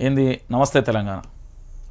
ఏంది? నమస్తే తెలంగాణ.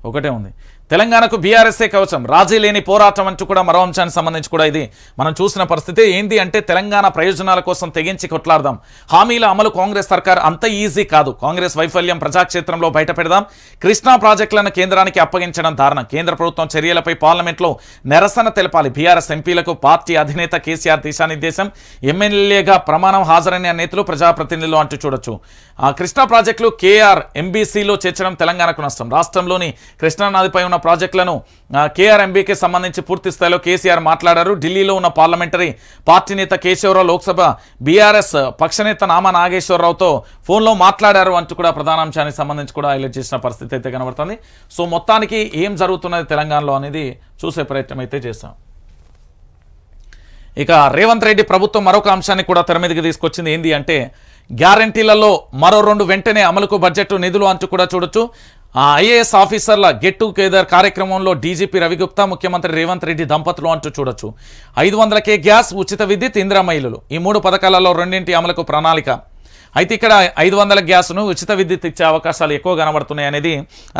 ఒకటే ఉంది. తెలంగాణకు బీఆర్ఎస్ఏ కవచం. రాజీ లేని పోరాటం అంటూ కూడా మరో అంశానికి సంబంధించి కూడా ఇది. మనం చూసిన పరిస్థితి ఏంది అంటే తెలంగాణ ప్రయోజనాల కోసం తెగించి కొట్లాడదాం. హామీల అమలు కాంగ్రెస్ సర్కార్ అంత ఈజీ కాదు. కాంగ్రెస్ వైఫల్యం ప్రజాక్షేత్రంలో బయట పెడదాం కృష్ణా ప్రాజెక్టులను కేంద్రానికి అప్పగించడం దారుణం. కేంద్ర ప్రభుత్వం చర్యలపై పార్లమెంట్లో నిరసన తెలపాలి. బీఆర్ఎస్ ఎంపీలకు పార్టీ అధినేత కేసీఆర్ దిశానిర్దేశం. ఎమ్మెల్యేగా ప్రమాణం హాజరైన నేతలు ప్రజాప్రతినిధులు అంటూ చూడొచ్చు. ఆ కృష్ణా ప్రాజెక్టులు కేఆర్ ఎంబీసీలో చేర్చడం తెలంగాణకు నష్టం. రాష్ట్రంలోని కృష్ణానదిపై ఉన్న ప్రాజెక్టులను కేఆర్ఎంబీకి సంబంధించి పూర్తి స్థాయిలో కేసీఆర్ మాట్లాడారు. ఢిల్లీలో ఉన్న పార్లమెంటరీ పార్టీ నేత కేశవరావు లోక్సభ బీఆర్ఎస్ పక్షనేత నామా నాగేశ్వరరావుతో ఫోన్లో మాట్లాడారు అంటూ కూడా ప్రధానాంశానికి సంబంధించి కూడా హైలైట్ చేసిన పరిస్థితి అయితే కనబడుతుంది. సో మొత్తానికి ఏం జరుగుతున్నది తెలంగాణలో అనేది చూసే ప్రయత్నం అయితే చేస్తాం ఇక రేవంత్ రెడ్డి ప్రభుత్వం మరొక అంశాన్ని కూడా తెర మీదకి తీసుకొచ్చింది ఏంటి అంటే గ్యారంటీలలో మరో రెండు వెంటనే అమలుకు బడ్జెట్ నిధులు అంటూ కూడా చూడొచ్చు. ఆ ఐఏఎస్ ఆఫీసర్ల గెట్ టుగెదర్ కార్యక్రమంలో డీజీపీ రవిగుప్తా ముఖ్యమంత్రి రేవంత్ రెడ్డి దంపతులు అంటూ చూడొచ్చు. ఐదు వందలకే గ్యాస్ ఉచిత విద్యుత్ ఇందిరా మహిళలు ఈ మూడు పథకాలలో రెండింటి అమలుకు ప్రణాళిక. అయితే ఇక్కడ ఐదు వందల గ్యాస్ను ఉచిత విద్యుత్ ఇచ్చే అవకాశాలు ఎక్కువ కనబడుతున్నాయి అనేది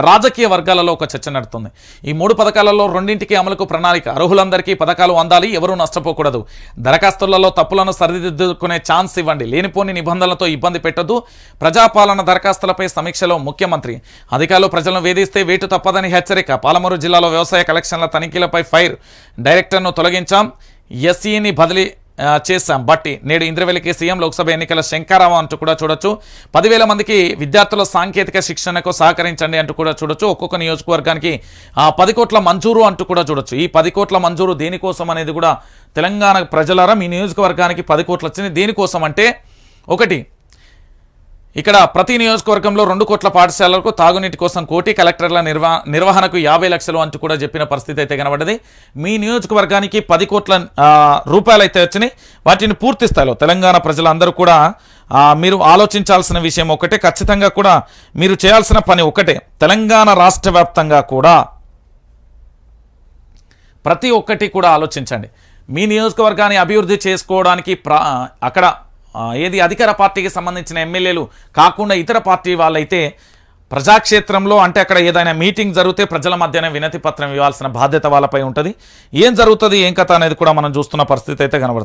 రాజకీయ వర్గాలలో ఒక చర్చ నడుతుంది. ఈ మూడు పథకాలలో రెండింటికి అమలుకు ప్రణాళిక అర్హులందరికీ పథకాలు అందాలి ఎవరూ నష్టపోకూడదు. దరఖాస్తులలో తప్పులను సరిదిద్దుకునే ఛాన్స్ ఇవ్వండి. లేనిపోని నిబంధనలతో ఇబ్బంది పెట్టద్దు. ప్రజాపాలన దరఖాస్తులపై సమీక్షలో ముఖ్యమంత్రి. అధికారులు ప్రజలను వేధిస్తే వేటు తప్పదని హెచ్చరిక. పాలమూరు జిల్లాలో వ్యవసాయ కలెక్షన్ల తనిఖీలపై ఫైర్. డైరెక్టర్ను తొలగించాం. ఎస్ఈని బదిలీ చేశాం. బట్టి నేడు ఇంద్రవెల్లికి సీఎం లోక్సభ ఎన్నికల శంకారావం అంటూ కూడా చూడొచ్చు. పదివేల మందికి విద్యార్థుల సాంకేతిక శిక్షణకు సహకరించండి అంటూ కూడా చూడొచ్చు. ఒక్కొక్క నియోజకవర్గానికి ఆ, పది కోట్ల మంజూరు అంటూ కూడా చూడొచ్చు. ఈ పది కోట్ల మంజూరు దేనికోసం అనేది కూడా తెలంగాణ ప్రజలారా? మీ నియోజకవర్గానికి పది కోట్లు వచ్చింది దేనికోసం అంటే ఒకటి ఇక్కడ ప్రతి నియోజకవర్గంలో రెండు కోట్ల పాఠశాలలకు తాగునీటి కోసం కోటి కలెక్టర్ల నిర్వా నిర్వహణకు యాభై లక్షలు అంటూ కూడా చెప్పిన పరిస్థితి అయితే కనబడ్డది. మీ నియోజకవర్గానికి పది కోట్ల రూపాయలు అయితే వచ్చినాయి. వాటిని పూర్తి స్థాయిలో తెలంగాణ ప్రజలందరూ కూడా మీరు ఆలోచించాల్సిన విషయం ఒకటే ఖచ్చితంగా కూడా మీరు చేయాల్సిన పని ఒకటే తెలంగాణ రాష్ట్ర కూడా ప్రతి ఒక్కటి కూడా ఆలోచించండి. మీ నియోజకవర్గాన్ని అభివృద్ధి చేసుకోవడానికి అక్కడ ఏది అధికార పార్టీకి సంబంధించిన ఎమ్మెల్యేలు కాకుండా ఇతర పార్టీ వాళ్ళైతే ప్రజాక్షేత్రంలో అంటే అక్కడ ఏదైనా మీటింగ్ జరిగితే ప్రజల మధ్యనే వినతి పత్రం ఇవ్వాల్సిన బాధ్యత వాళ్ళపై ఉంటుంది. ఏం జరుగుతుంది ఏం కథ అనేది కూడా మనం చూస్తున్న పరిస్థితి అయితే కనబడుతుంది.